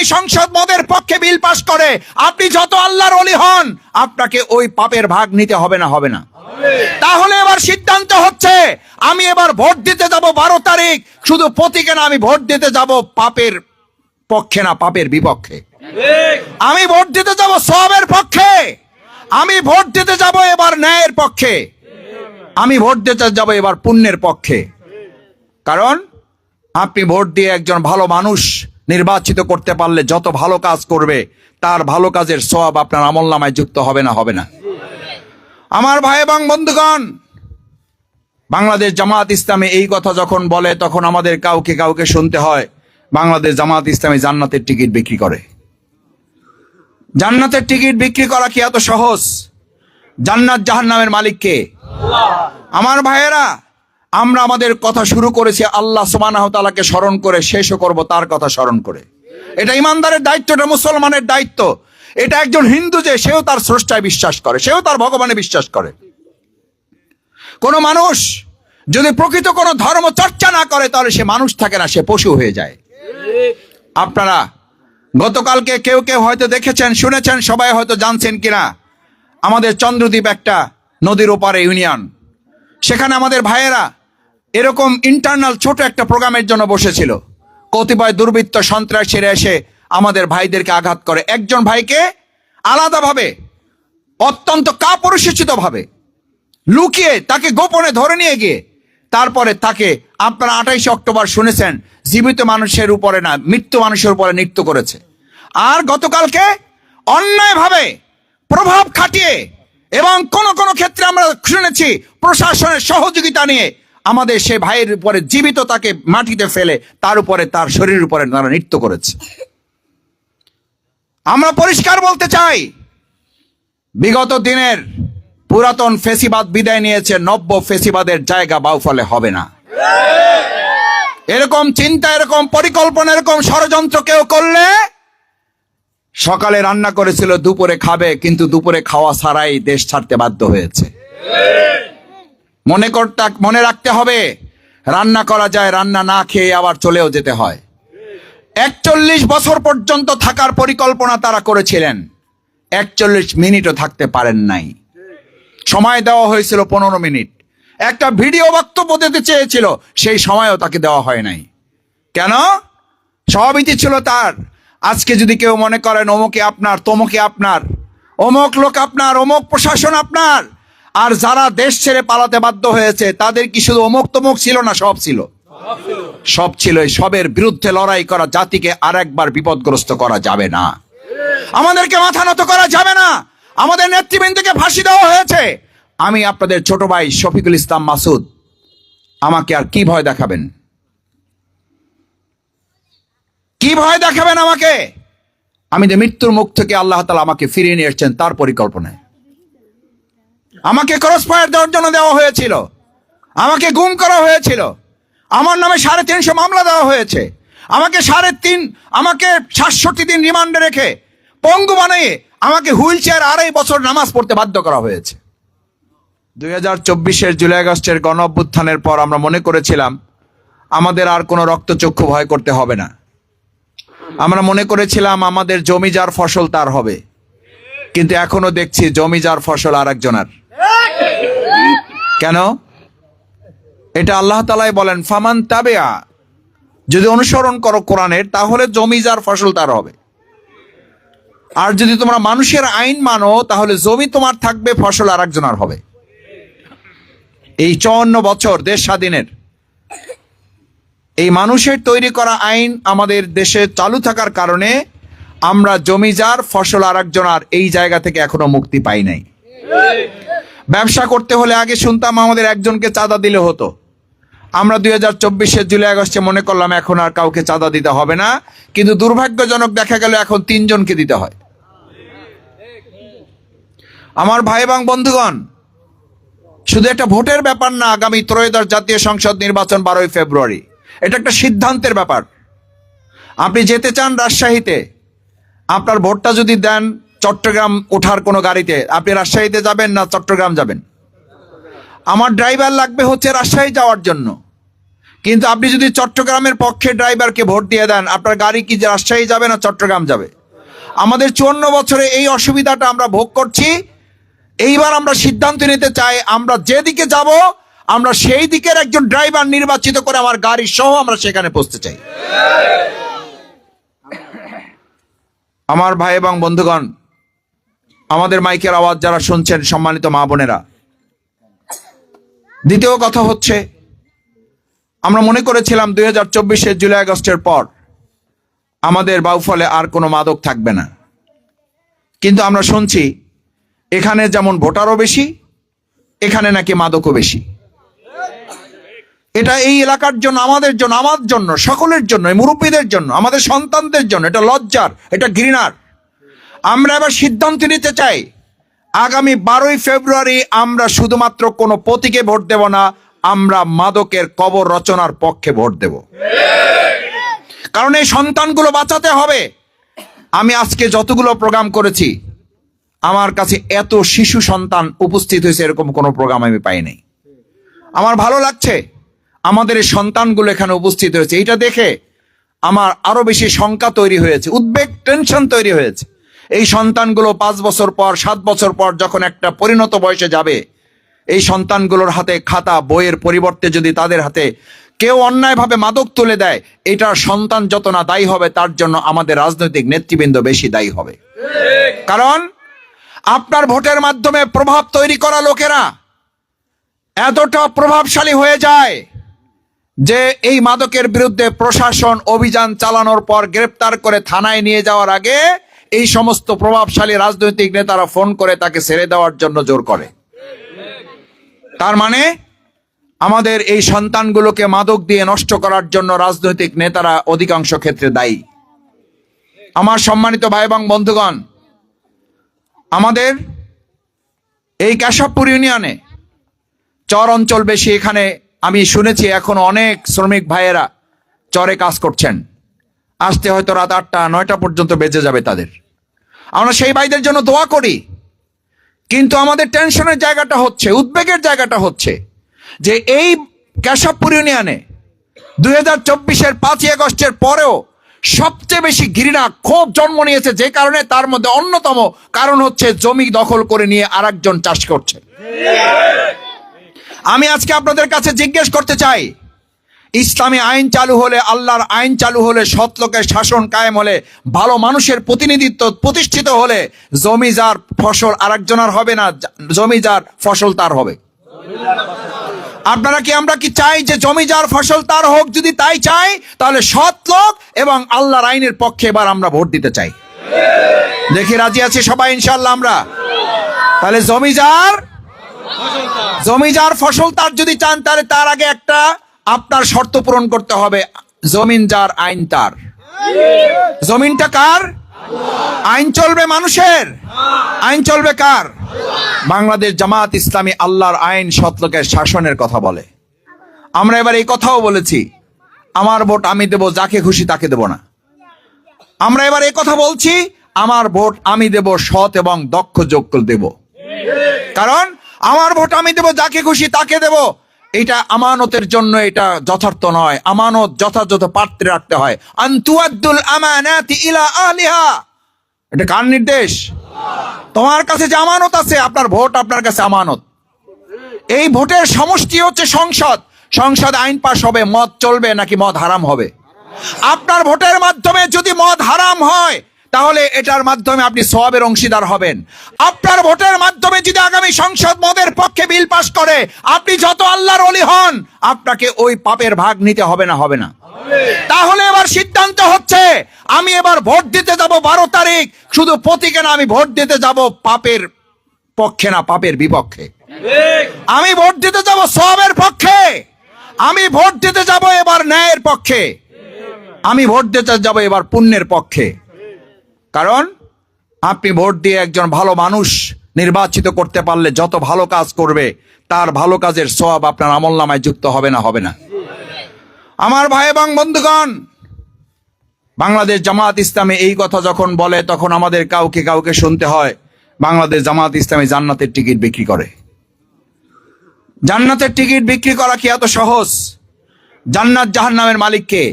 আগামী সংসদ মদের পক্ষে বিল পাশ করে, আপনি যত আল্লাহর অলি হন, আপনাকে ওই পাপের ভাগ নিতে হবে না হবে না। তাহলে এবার সিদ্ধান্ত হচ্ছে, আমি এবার ভোট দিতে যাব বারো তারিখ, শুধু প্রতীকে না, আমি ভোট দিতে যাব পাপের পক্ষে না, পাপের বিপক্ষে। আমি ভোট দিতে যাব সবের পক্ষে, আমি ভোট দিতে যাব এবার ন্যায়ের পক্ষে, আমি ভোট দিতে যাব এবার পুণ্যের পক্ষে। কারণ, আপনি ভোট দিয়ে একজন ভালো মানুষ নির্বাচিত করতে পারলে যত ভালো কাজ করবে, তার ভালো কাজের সব আপনার আমল নামায় যুক্ত হবে না হবে না। আমার ভাই এবং বন্ধুগণ, বাংলাদেশ জামাত ইসলামে এই কথা যখন বলে, তখন আমাদের কাউকে কাউকে শুনতে হয়, বাংলাদেশ জামাত ইসলামী জান্নাতের টিকিট বিক্রি করে। জান্নাতের টিকিট বিক্রি করা কি এত সহজ? জান্নাত জাহান্নামের মালিককে? আমার ভাইয়েরা আমরা আমাদের কথা শুরু করেছি, আল্লাহ ওয়া স্মরণ করে, শেষও করব তার কথা স্মরণ করে। এটা ইমানদারের দায়িত্ব, এটা মুসলমানের দায়িত্ব। এটা একজন হিন্দু যে, সেও তার স্রষ্টায় বিশ্বাস করে, সেও তার ভগবানে বিশ্বাস করে। কোন মানুষ যদি প্রকৃত কোনো ধর্ম চর্চা না করে, তাহলে সে মানুষ থাকে না, সে পশু হয়ে যায়। আপনারা গতকালকে কেউ কেউ হয়তো দেখেছেন, শুনেছেন, সবাই হয়তো জানছেন কিনা, আমাদের চন্দ্রদ্বীপ একটা নদীর ওপারে ইউনিয়ন। সেখানে আমাদের ভাইয়েরা এরকম ইন্টারনাল ছোট একটা প্রোগ্রামের জন্য বসেছিল। কতিপয় দুর্বৃত্ত সন্ত্রাসীরা এসে আমাদের ভাইদেরকে আঘাত করে। একজন ভাইকে আলাদাভাবে, অত্যন্ত কাপরিসূচিত ভাবে লুকিয়ে তাকে গোপনে ধরে নিয়ে গিয়ে তারপরে তাকে আপনারা আঠাইশে অক্টোবর শুনেছেন, জীবিত মানুষের উপরে না, মৃত্যু মানুষের উপরে নৃত্য করেছে। আর গতকালকে অন্যায়ভাবে প্রভাব খাটিয়ে এবং কোন কোন ক্ষেত্রে আমরা শুনেছি প্রশাসনের সহযোগিতা নিয়ে আমাদের সে ভাইয়ের উপরে জীবিত তাকে মাটিতে ফেলে, তার উপরে তার শরীরের উপরে তারা নৃত্য করেছে। আমরা পরিষ্কার বলতে চাই, বিগত দিনের পুরাতন ফেসিবাদ বিদায় নিয়েছে, নব্য ফেসিবাদের জায়গা বাউফলে হবে না। এরকম চিন্তা, এরকম পরিকল্পনা, এরকম ষড়যন্ত্র কেউ করলে সকালে রান্না করেছিল, দুপুরে খাবে, কিন্তু দুপুরে খাওয়া ছাড়াই দেশ ছাড়তে বাধ্য হয়েছে। মনে করতে, মনে রাখতে হবে, রান্না করা যায়, রান্না না খেয়ে আবার চলেও যেতে হয়। একচল্লিশ বছর পর্যন্ত থাকার পরিকল্পনা তারা করেছিলেন। একচল্লিশ মিনিটও থাকতে পারেন নাই। সময় দেওয়া হয়েছিল পনেরো মিনিট। একটা ভিডিও বক্তব্য দিতে চেয়েছিল, সেই সময়ও তাকে দেওয়া হয় নাই। কেন? সবইতি ছিল তার। আজকে যদি কেউ মনে করেন, অমুকে আপনার, তমুকে আপনার, অমুক লোক আপনার, অমুক প্রশাসন আপনার আর যারা দেশ ছেড়ে পালাতে বাধ্য হয়েছে, তাদের কি শুধু অমুক তমুক ছিল না সব ছিল? সব ছিল। এই সবের বিরুদ্ধে লড়াই করা জাতিকে আর একবার বিপদগ্রস্ত করা যাবে না। আমাদেরকে মাথা নত করা যাবে না। আমাদের নেতৃবৃন্দকে ফাঁসি দেওয়া হয়েছে। আমি আপনাদের ছোট ভাই শফিকুল ইসলাম মাসুদ, আমাকে আর কি ভয় দেখাবেন? কি ভয় দেখাবেন আমাকে? আমি যে মৃত্যুর মুখ থেকে আল্লাহ তালা আমাকে ফিরিয়ে নিয়ে এসছেন, তার পরিকল্পনায়। আমাকে ক্রস ফায়ার দেওয়ার জন্য দেওয়া হয়েছিল। আমাকে গুম করা হয়েছিল। আমার নামে সাড়ে তিনশো মামলা দেওয়া হয়েছে। আমাকে সাড়ে তিন, আমাকে সাতষট্টি দিন রিমান্ডে রেখে পঙ্গু বানিয়ে আমাকে হুইল চেয়ার আড়াই বছর নামাজ পড়তে বাধ্য করা হয়েছে। দুই হাজার চব্বিশের জুলাই আগস্টের গণ অভ্যুত্থানের পর আমরা মনে করেছিলাম, আমাদের আর কোনো রক্তচক্ষু ভয় করতে হবে না। আমরা মনে করেছিলাম, আমাদের জমি যার ফসল তার হবে। কিন্তু এখনও দেখছি জমি যার ফসল আর একজনের কেন? এটা আল্লাহ তালাই বলেন, ফামান তাবেয়া যদি অনুসরণ করো কোরআনের, তাহলে জমি যার ফসল তার হবে। আর যদি তোমরা মানুষের আইন মানো, তাহলে জমি তোমার থাকবে, ফসল আর একজনের হবে। এই চুয়ান্ন বছর দেশ স্বাধীনের, এই মানুষের তৈরি করা আইন আমাদের দেশে চালু থাকার কারণে আমরা জমিজার ফসল আর একজনার এই জায়গা থেকে এখনও মুক্তি পাই নাই। ব্যবসা করতে হলে আগে শুনতাম আমাদের একজনকে চাঁদা দিলে হতো। আমরা দুই হাজার চব্বিশের জুলাই আগস্টে মনে করলাম এখন আর কাউকে চাঁদা দিতে হবে না, কিন্তু দুর্ভাগ্যজনক দেখা গেল এখন তিনজনকে দিতে হয়। আমার ভাই এবং বন্ধুগণ, শুধু একটা ভোটের ব্যাপার না, আগামী ত্রয়োদশ জাতীয় সংসদ নির্বাচন বারোই ফেব্রুয়ারি। এটা একটা সিদ্ধান্তের ব্যাপার। আপনি যেতে চান রাজশাহীতে, আপনার ভোটটা যদি দেন চট্টগ্রাম ওঠার কোনো গাড়িতে। আপনি রাজশাহীতে যাবেন না চট্টগ্রাম যাবেন? আমার ড্রাইভার লাগবে হচ্ছে রাজশাহী যাওয়ার জন্য। কিন্তু আপনি যদি চট্টগ্রামের পক্ষে ড্রাইভারকে ভোট দিয়ে দেন, আপনার গাড়ি কি রাজশাহী যাবে না চট্টগ্রাম যাবে? আমাদের চুয়ান্ন বছরে এই অসুবিধাটা আমরা ভোগ করছি। এইবার আমরা সিদ্ধান্ত নিতে চাই, আমরা যেদিকে যাব, আমরা সেই দিকের একজন ড্রাইভার নির্বাচিত করে আমার গাড়ি সহ আমরা সেখানে পৌঁছতে চাই। আমার ভাই এবং বন্ধুগণ আমাদের মাইকের আওয়াজ যারা শুনছেন, সম্মানিত মা বোনেরা। দ্বিতীয় কথা হচ্ছে, আমরা মনে করেছিলাম দুই হাজার চব্বিশের জুলাই আগস্টের পর আমাদের বাউফলে আর কোনো মাদক থাকবে না। কিন্তু আমরা শুনছি, এখানে যেমন ভোটারও বেশি, এখানে নাকি মাদকও বেশি। এটা এই এলাকার জন্য, আমাদের জন্য, আমার জন্য, সকলের জন্য মুরব্বীদের জন্য, আমাদের সন্তানদের জন্য, এটা লজ্জার, এটা ঘৃণার। আমরা এবার সিদ্ধান্ত নিতে চাই। আগামী বারোই ফেব্রুয়ারি আমরা শুধুমাত্র কোনো প্রতীকে ভোট দেব না, আমরা মাদকের কবর রচনার পক্ষে ভোট দেব। কারণ এই সন্তানগুলো বাঁচাতে হবে। আমি আজকে যতগুলো প্রোগ্রাম করেছি, আমার কাছে এত শিশু সন্তান উপস্থিত হয়েছে এরকম কোনো প্রোগ্রাম আমি পাইনি আমার ভালো লাগছে, আমাদের এই সন্তানগুলো এখানে উপস্থিত হয়েছে। এটা দেখে আমার আরও বেশি শঙ্কা তৈরি হয়েছে, উদ্বেগ টেনশন তৈরি হয়েছে। এই সন্তানগুলো পাঁচ বছর পর, সাত বছর পর যখন একটা পরিণত বয়সে যাবে, এই সন্তানগুলোর হাতে খাতা, বইয়ের পরিবর্তে যদি তাদের হাতে কেউ অন্যায়ভাবে মাদক তুলে দেয়, এটার সন্তান যত না দায়ী হবে, তার জন্য আমাদের রাজনৈতিক নেতৃবৃন্দ বেশি দায়ী হবে। কারণ, আপনার ভোটের মাধ্যমে প্রভাব তৈরি করা লোকেরা এতটা প্রভাবশালী হয়ে যায় যে এই মাদকের বিরুদ্ধে প্রশাসন অভিযান চালানোর পর গ্রেপ্তার করে থানায় নিয়ে যাওয়ার আগে এই সমস্ত প্রভাবশালী রাজনৈতিক নেতারা ফোন করে তাকে ছেড়ে দেওয়ার জন্য জোর করে। তার মানে আমাদের এই সন্তানগুলোকে মাদক দিয়ে নষ্ট করার জন্য রাজনৈতিক নেতারা অধিকাংশ ক্ষেত্রে দায়ী। আমার সম্মানিত ভাই এবং বন্ধুগণ, আমাদের এই কেশবপুর ইউনিয়নে চর অঞ্চল বেশি এখানে আমি শুনেছি, এখন অনেক শ্রমিক ভাইয়েরা চরে কাজ করছেন। আসতে হয়তো রাত আটটা, নয়টা পর্যন্ত বেজে যাবে তাদের। আমরা সেই ভাইদের জন্য দোয়া করি। কিন্তু আমাদের টেনশনের জায়গাটা হচ্ছে, উদ্বেগের জায়গাটা হচ্ছে যে এই কেশবপুর ইউনিয়নে দুই হাজার চব্বিশের পাঁচই আগস্টের পরেও সবচেয়ে বেশি ঘৃণা, ক্ষোভ জন্ম নিয়েছে যে কারণে তার মধ্যে অন্যতম কারণ হচ্ছে জমি দখল করে নিয়ে আরেকজন চাষ করছে। আমি আজকে আপনাদের কাছে জিজ্ঞেস করতে চাই ইসলামী আইন চালু হলে, আল্লাহর আইন চালু হলে, সৎ লোকের শাসন কায়েম হলে, ভালো মানুষের প্রতিনিধিত্ব প্রতিষ্ঠিত হলে জমি যার ফসল আরেকজনের হবে না জমি যার ফসল তার হবে। আপনারা কি, আমরা কি চাই যে জমি যার ফসল তার হোক? যদি তাই চাই, তাহলে সৎ লোক এবং আল্লাহর আইনের পক্ষে এবার আমরা ভোট দিতে চাই। দেখি, রাজি আছি সবাই ইনশাল্লাহ আমরা? তাহলে জমি যার জমি যার ফসল তার যদি চান, তাহলে তার আগে একটা আপনার শর্ত পূরণ করতে হবে। জমিন যার, আইন তার। জমিনটা কার? আইন চলবে মানুষের। আইন চলবে কার? বাংলাদেশ জামাত ইসলামী আল্লাহর আইন সৎলোকের শাসনের কথা বলে। আমরা এবার এই কথাও বলেছি। আমার ভোট আমি দেব, যাকে খুশি তাকে দেব না। আমরা এবার এই কথা বলছি, আমার ভোট আমি দেব, সৎ এবং দক্ষ যোগ্য দেব। কারণ, আমার ভোট আমি দেব, যাকে খুশি তাকে দেব। এটা আমানতের জন্য এটা যথার্থ নয়। আমানত যথাযথ পাত্রে রাখতে হয়। আন্তুয়াদ্দুল আমানাতি ইলা আলিহা এটা কার নির্দেশ? তোমার কাছে যে আমানত আছে, আপনার ভোট আপনার কাছে আমানত। এই ভোটের সমষ্টি হচ্ছে সংসদ। সংসদ আইন পাশ হবে, মদ চলবে নাকি মদ হারাম হবে? আপনার ভোটের মাধ্যমে যদি মদ হারাম হয় তাহলে এটার মাধ্যমে আপনি সবের অংশীদার হবেন। আপনার ভোটের মাধ্যমে যদি আগামী সংসদ মদের পক্ষে বিল পাস করে, আপনি যত আল্লাহর অলি হন, আপনাকে ওই পাপের ভাগ নিতে হবে না হবে না। তাহলে এবার সিদ্ধান্ত হচ্ছে, আমি এবার ভোট দিতে যাব বারো তারিখ, শুধু প্রতীকে না, আমি ভোট দিতে যাব পাপের পক্ষে না, পাপের বিপক্ষে। আমি ভোট দিতে যাব সবের পক্ষে, আমি ভোট দিতে যাব এবার ন্যায়ের পক্ষে, আমি ভোট দিতে যাব এবার পুণ্যের পক্ষে। কারণ আপনি ভোট দিয়ে একজন ভালো মানুষ নির্বাচিত করতে পারলে যত ভালো কাজ করবে, তার ভালো কাজের সব আপনার আমল নামায় যুক্ত হবে না হবে না। আমার ভাই এবং বন্ধুগণ, বাংলাদেশ জামাত ইসলামী এই কথা যখন বলে, তখন আমাদের কাউকে কাউকে শুনতে হয়, বাংলাদেশ জামাত ইসলামী জান্নাতের টিকিট বিক্রি করে। জান্নাতের টিকিট বিক্রি করা কি এত সহজ? জান্নাত জাহান্নামের মালিক কে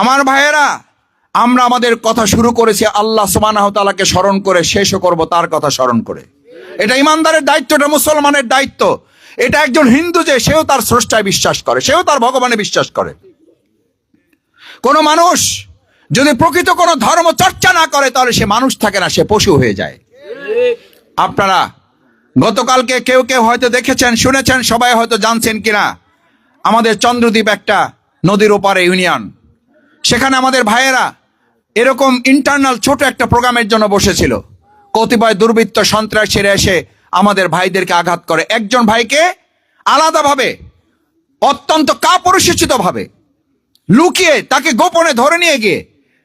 আমার ভাইয়েরা আমরা আমাদের কথা শুরু করেছি, আল্লাহ তাআলাকে স্মরণ করে শেষও করব, তার কথা স্মরণ করে। এটা ইমানদারের দায়িত্ব, এটা মুসলমানের দায়িত্ব। এটা একজন হিন্দু যে, সেও তার স্রষ্টায় বিশ্বাস করে, সেও তার ভগবানে বিশ্বাস করে। কোন মানুষ যদি প্রকৃত কোনো ধর্ম চর্চা না করে, তাহলে সে মানুষ থাকে না, সে পশু হয়ে যায়। আপনারা, গতকালকে কেউ কেউ হয়তো দেখেছেন, শুনেছেন, সবাই হয়তো জানছেন কিনা, আমাদের চন্দ্রদ্বীপ একটা নদীর ওপারে ইউনিয়ন। সেখানে আমাদের ভাইয়েরা এরকম ইন্টারনাল ছোট একটা প্রোগ্রামের জন্য বসেছিল। কতিপয় দুর্বৃত্ত সন্ত্রাসীরা এসে আমাদের ভাইদেরকে আঘাত করে। একজন ভাইকে আলাদাভাবে, অত্যন্ত কাপরিসূচিত ভাবে লুকিয়ে তাকে গোপনে ধরে নিয়ে গিয়ে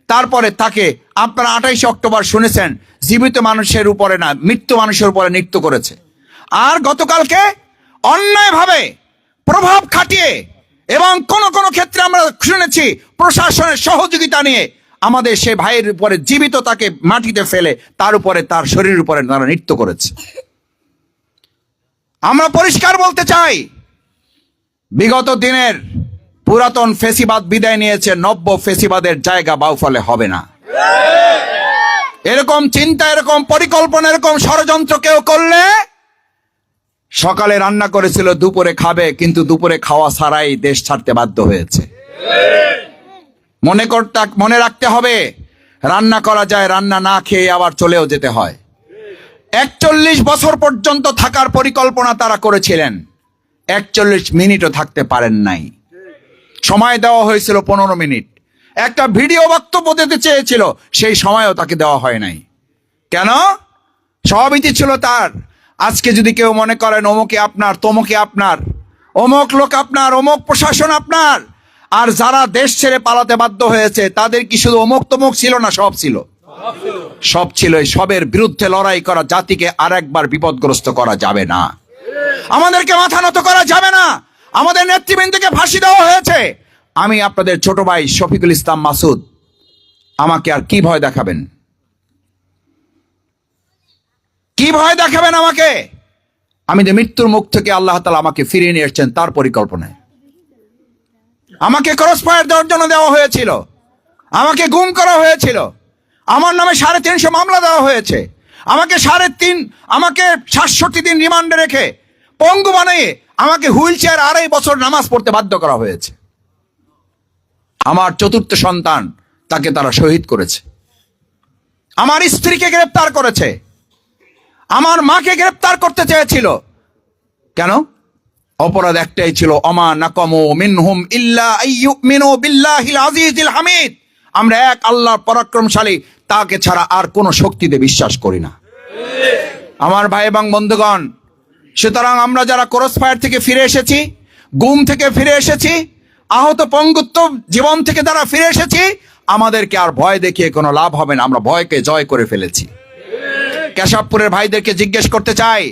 তারপরে তাকে আপনারা আঠাইশে অক্টোবর শুনেছেন, জীবিত মানুষের উপরে না, মৃত্যু মানুষের উপরে নৃত্য করেছে। আর গতকালকে অন্যায়ভাবে প্রভাব খাটিয়ে এবং কোন কোন ক্ষেত্রে আমরা শুনেছি প্রশাসনের সহযোগিতা নিয়ে আমাদের সে ভাইয়ের উপরে জীবিত তাকে মাটিতে ফেলে, তার উপরে তার শরীরের উপরে তারা নৃত্য করেছে। আমরা পরিষ্কার বলতে চাই, বিগত দিনের পুরাতন ফেসিবাদ বিদায় নিয়েছে, নব্য ফেসিবাদের জায়গা বাউফলে হবে না। এরকম চিন্তা, এরকম পরিকল্পনা, এরকম ষড়যন্ত্র কেউ করলে সকালে রান্না করেছিল, দুপুরে খাবে, কিন্তু দুপুরে খাওয়া ছাড়াই দেশ ছাড়তে বাধ্য হয়েছে। মনে করতে মনে রাখতে হবে, রান্না করা যায়, রান্না না খেয়ে আবার চলেও যেতে হয়। একচল্লিশ বছর পর্যন্ত থাকার পরিকল্পনা তারা করেছিলেন। একচল্লিশ মিনিটও থাকতে পারেন নাই। সময় দেওয়া হয়েছিল পনেরো মিনিট। একটা ভিডিও বক্তব্য দিতে চেয়েছিল, সেই সময়ও তাকে দেওয়া হয় নাই। কেন? সবইতি ছিল তার। আজকে যদি কেউ মনে করেন, অমুকে আপনার, তমুকে আপনার, অমুক লোক আপনার, অমুক প্রশাসন আপনার আর যারা দেশ ছেড়ে পালাতে বাধ্য হয়েছে, তাদের কি শুধু অমুক তমুক ছিল না সব ছিল? সব ছিল। এই সবের বিরুদ্ধে লড়াই করা জাতিকে আর একবার বিপদগ্রস্ত করা যাবে না। আমাদেরকে মাথা নত করা যাবে না। আমাদের নেতৃবৃন্দকে ফাঁসি দেওয়া হয়েছে। আমি আপনাদের ছোট ভাই শফিকুল ইসলাম মাসুদ, আমাকে আর কি ভয় দেখাবেন? কি ভয় দেখাবেন আমাকে? আমি যে মৃত্যুর মুখ থেকে আল্লাহ তালা আমাকে ফিরিয়ে নিয়ে এসছেন, তার পরিকল্পনায়। আমাকে ক্রস ফায়ার দেওয়ার জন্য দেওয়া হয়েছিল। আমাকে গুম করা হয়েছিল। আমার নামে সাড়ে তিনশো মামলা দেওয়া হয়েছে। আমাকে সাড়ে তিন, আমাকে সাতষট্টি দিন রিমান্ডে রেখে পঙ্গু বানিয়ে আমাকে হুইল চেয়ার আড়াই বছর নামাজ পড়তে বাধ্য করা হয়েছে। আমার চতুর্থ সন্তান তাকে তারা শহীদ করেছে। আমার স্ত্রীকে গ্রেপ্তার করেছে। আমার মাকে গ্রেপ্তার করতে চেয়েছিল। কেন? অপরাধ একটাই ছিল, অমা নাকমো মিনহুম ইল্লা বিল্লাহিল আজিজিল হামিদ। আমরা এক আল্লাহর পরাক্রমশালী, তাকে ছাড়া আর কোনো শক্তিতে বিশ্বাস করি না। আমার ভাই এবং বন্ধুগণ, সুতরাং আমরা যারা ক্রস ফায়ার থেকে ফিরে এসেছি গুম থেকে ফিরে এসেছি, আহত পঙ্গুত্ব জীবন থেকে যারা ফিরে এসেছি, আমাদেরকে আর ভয় দেখিয়ে কোনো লাভ হবে না। আমরা ভয়কে জয় করে ফেলেছি। কেশবপুরের ভাইদেরকে জিজ্ঞেস করতে চাই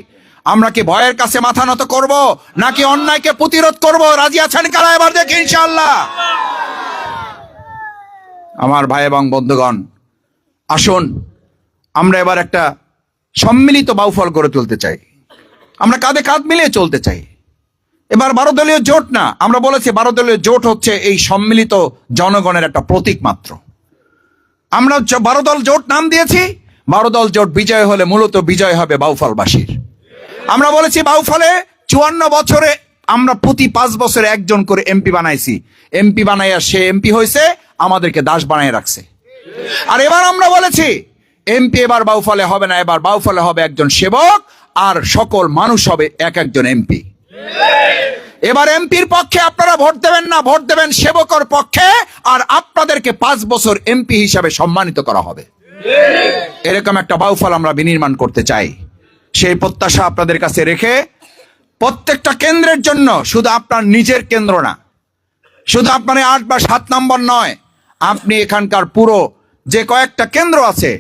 আমরা কি ভয়ের কাছে মাথা নত করব? নাকি অন্যায়কে প্রতিরোধ করব? রাজি আছেন কারা? এবার দেখি ইনশাআল্লাহ। আমার ভাই এবং বন্ধুগণ, আসুন, আমরা এবার একটা সম্মিলিত বাউফল করে তুলতে চাই। আমরা কাঁধে কাঁধ মিলিয়ে চলতে চাই। এবার বারো দলীয় জোট না, আমরা বলেছি বারো দলীয় জোট হচ্ছে এই সম্মিলিত জনগণের একটা প্রতীক মাত্র। আমরা বারো দল জোট নাম দিয়েছি, বারো দল জোট বিজয় হলে মূলত বিজয় হবে বাউফলবাসীর আমরা বলেছি বাউফলে চুয়ান্ন বছরে আমরা প্রতি পাঁচ বছরে একজন করে এমপি বানাইছি। এমপি বানাইয়া সে এমপি হয়েছে আমাদেরকে দাস বানাই রাখছে। আর এবার আমরা বলেছি এমপি এবার বাউফলে হবে না, এবার বাউফলে হবে একজন সেবক, আর সকল মানুষ হবে এক একজন এমপি এবার এমপির পক্ষে আপনারা ভোট দেবেন না, ভোট দেবেন সেবকর পক্ষে, আর আপনাদেরকে পাঁচ বছর এমপি হিসাবে সম্মানিত করা হবে। এরকম একটা বাউফল আমরা বিনির্মাণ করতে চাই। সেই প্রত্যাশা আপনাদের কাছে রেখে প্রত্যেকটা কেন্দ্রের জন্য শুধু আপনার নিজের কেন্দ্র না, শুধু আপনার আট বা সাত নম্বর নয়, আপনি এখানকার পুরো যে কয়েকটা কেন্দ্র আছে,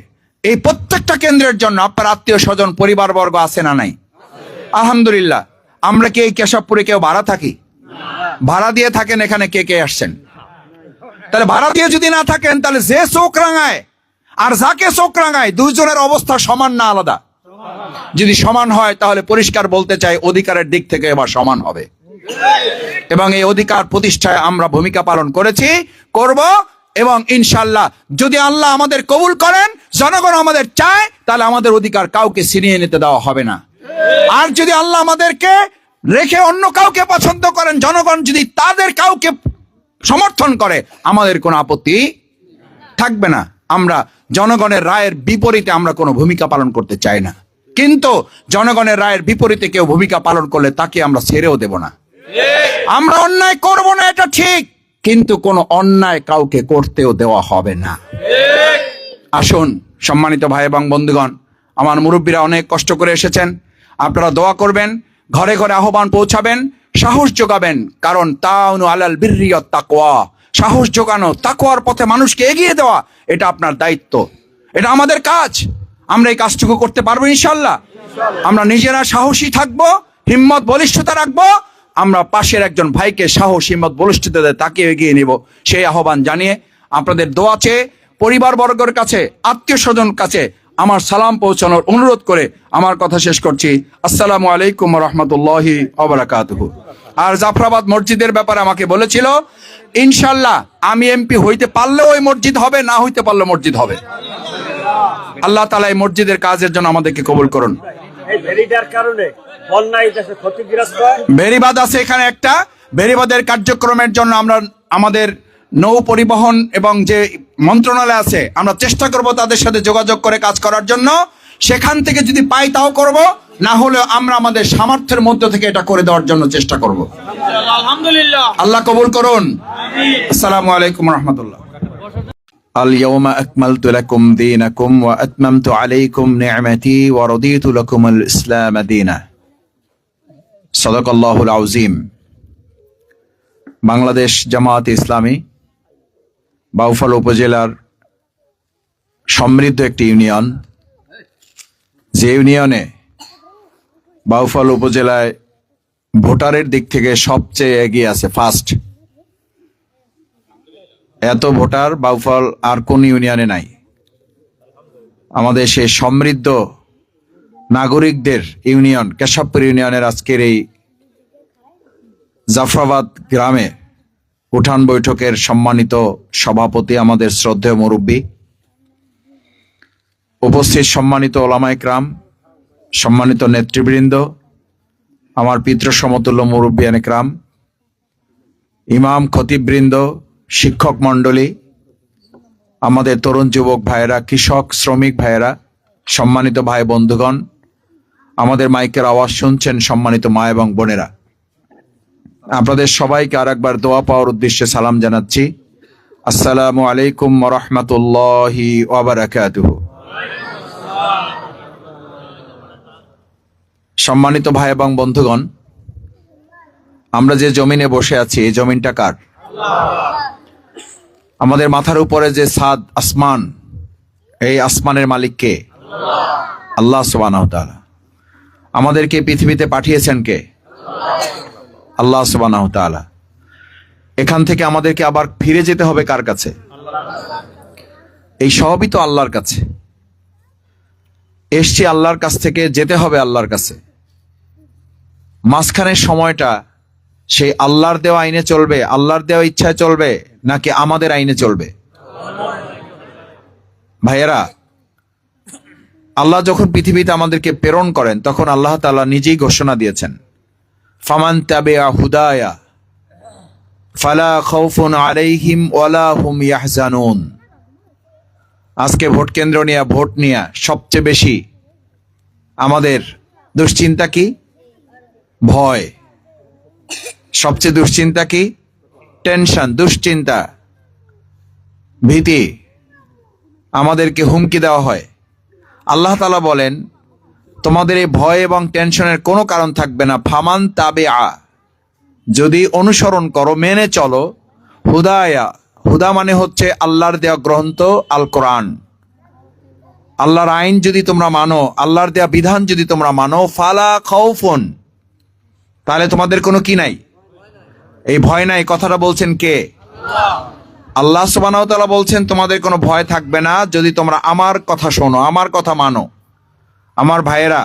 এই প্রত্যেকটা কেন্দ্রের জন্য আপনার আত্মীয় স্বজন, পরিবারবর্গ আছে না নাই? আলহামদুলিল্লাহ। আমরা কি এই কেশবপুরে কেউ ভাড়া থাকি? ভাড়া দিয়ে থাকেন এখানে কে কে আসছেন? তাহলে ভাড়া দিয়ে যদি না থাকেন, তাহলে যে চোখ রাঙায় আর যাকে চোখ রাঙায়, দুইজনের অবস্থা সমান না আলাদা। যদি সমান হয়, তাহলে পরিষ্কার বলতে চাই, অধিকারের দিক থেকে এবার সমান হবে। এবং এই অধিকার প্রতিষ্ঠায় আমরা ভূমিকা পালন করেছি, করব এবং ইনশাল্লাহ যদি আল্লাহ আমাদের কবুল করেন, জনগণ আমাদের চায়, তাহলে আমাদের অধিকার কাউকে ছিনিয়ে নিতে দেওয়া হবে না। আর যদি আল্লাহ আমাদেরকে রেখে অন্য কাউকে পছন্দ করেন, জনগণ যদি তাদের কাউকে সমর্থন করে, আমাদের কোনো আপত্তি থাকবে না। আমরা জনগণের রায়ের বিপরীতে আমরা কোনো ভূমিকা পালন করতে চাই না। কিন্তু জনগণের রায়ের বিপরীতে কেউ ভূমিকা পালন করলে তাকে আমরা ছেড়েও দেব না। আমরা অন্যায় করব না, এটা ঠিক। কিন্তু কোনো অন্যায় কাউকে করতেও দেওয়া হবে না। আসুন, সম্মানিত ভাই এবং বন্ধুগণ, আমার মুরব্বীরা অনেক কষ্ট করে এসেছেন। আপনারা দোয়া করবেন, ঘরে ঘরে আহ্বান পৌঁছাবেন, সাহস যোগাবেন, কারণ তাউনু আলাল বিরিয়ত তাকোয়া সাহস যোগানো তাকোয়ার পথে মানুষকে এগিয়ে দেওয়া, এটা আপনার দায়িত্ব। এটা আমাদের কাজ। আমরা এই কাজটুকু করতে পারব ইনশাল্লাহ। আমরা নিজেরা সাহসী থাকব, হিম্মত, বলিষ্ঠতা রাখব। আমরা পাশের একজন ভাইকে সাহস, হিম্মত, বলিষ্ঠতা তাকে এগিয়ে নিব। সেই আহ্বান জানিয়ে আপনাদের দোয়া চেয়ে পরিবার বর্গের কাছে আত্মীয় স্বজন কাছে আমার সালাম পৌঁছানোর অনুরোধ করে আমার কথা শেষ করছি। আসসালামু আলাইকুম রহমতুল্লাহি অবরাকাতুহু আর জাফরাবাদ মসজিদের ব্যাপারে আমাকে বলেছিল, ইনশাল্লাহ আমি এমপি হইতে পারলেও ওই মসজিদ হবে, না হইতে পারলে মসজিদ হবে। আল্লাহ তালা এই মসজিদের কাজের জন্য আমাদেরকে কবুল করুন। হয়। বেরিবাদ আছে এখানে একটা। বেরিবাদের কার্যক্রমের জন্য আমরা আমাদের নৌ পরিবহন এবং যে মন্ত্রণালয় আছে আমরা চেষ্টা করব তাদের সাথে যোগাযোগ করে কাজ করার জন্য। সেখান থেকে যদি পাই তাও করব না হলে আমরা আমাদের সামর্থ্যের মধ্য থেকে এটা করে দেওয়ার জন্য চেষ্টা করব। আলহামদুলিল্লাহ। আল্লাহ কবুল করুন। আসসালামু আলাইকুম রহমতুল্লাহ। اليوم أكملت لكم دينكم وأتممت عليكم نعمتي ورضيت لكم الإسلام دينا صدق الله العظيم বাংলাদেশ জামাত ইসলামী বাউফল উপজেলার সমৃদ্ধ একটি ইউনিয়ন যে ইউনিয়নে বাউফল উপজেলায় ভোটারের দিক থেকে সবচেয়ে এগিয়ে আছে ফার্স্ট এত ভোটার বাউফল আর কোন ইউনিয়নে নাই। আমাদের সে সমৃদ্ধ নাগরিকদের ইউনিয়ন, কেশবপুর ইউনিয়নের আজকের এই জাফরাবাদ গ্রামে উঠান বৈঠকের সম্মানিত সভাপতি, আমাদের শ্রদ্ধেয় মুরব্বী, উপস্থিত সম্মানিত ওলামায় ক্রাম, সম্মানিত নেতৃবৃন্দ, আমার পিতৃ সমতুল্য মুরব্বী ক্রাম, ইমাম খতিববৃন্দ শিক্ষক মণ্ডলী, আমাদের তরুণ যুবক ভাইয়েরা, কৃষক, শ্রমিক ভাইয়েরা, সম্মানিত ভাই বন্ধুগণ, আমাদের মাইকের আওয়াজ শুনছেন সম্মানিত মা এবং বোনেরা। আপনাদের সবাইকে আর একবার দোয়া পাওয়ার উদ্দেশ্যে সালাম জানাচ্ছি। আসসালামু আলাইকুম রহমতুল্লাহি সম্মানিত ভাই এবং বন্ধুগণ, আমরা যে জমিনে বসে আছি, এই জমিনটা কার? আমাদের মাথার উপরে যে সাদ আসমান, এই আসমানের মালিক কে? আল্লাহ সুবাহ আমাদেরকে পৃথিবীতে পাঠিয়েছেন কে? আল্লাহ সুবাহ এখান থেকে আমাদেরকে আবার ফিরে যেতে হবে কার কাছে? এই সবই তো আল্লাহর কাছে। এসছি আল্লাহর কাছ থেকে যেতে হবে আল্লাহর কাছে। মাঝখানের সময়টা সেই আল্লাহর দেওয়া আইনে চলবে, আল্লাহর দেওয়া ইচ্ছায় চলবে। নাকি আমাদের আইনে চলবে? ভাইয়েরা, আল্লাহ যখন পৃথিবীতে আমাদেরকে প্রেরণ করেন, তখন আল্লাহ তাআলা নিজেই ঘোষণা দিয়েছেন। ফামান তাবিআ হুদায়া, ফালা খাউফুন আলাইহিম ওয়ালা হুম ইয়াহজানুন। আজকে ভোট কেন্দ্র নিয়ে, ভোট নিয়ে সবচেয়ে বেশি আমাদের দুশ্চিন্তা কি? ভয়। সবচেয়ে দুশ্চিন্তা কি? টেনশন, দুশ্চিন্তা, ভীতি আমাদেরকে হুমকি দেওয়া হয়। আল্লাহ তালা বলেন, তোমাদের এই ভয় এবং টেনশনের কোনো কারণ থাকবে না। ফামান তাবে আ যদি অনুসরণ করো, মেনে চলো। হুদায়া, হুদা মানে হচ্ছে আল্লাহর দেওয়া গ্রন্থ আল কোরআন আল্লাহর আইন যদি তোমরা মানো, আল্লাহর দেওয়া বিধান যদি তোমরা মানো, ফালা খাউফুন, তাহলে তোমাদের কোনো কি নাই? এই ভয় নাই, কথাটা বলছেন কে? আল্লাহ সুবাহ বলছেন, তোমাদের কোনো ভয় থাকবে না যদি তোমরা আমার কথা শোনো, আমার কথা মানো। আমার ভাইয়েরা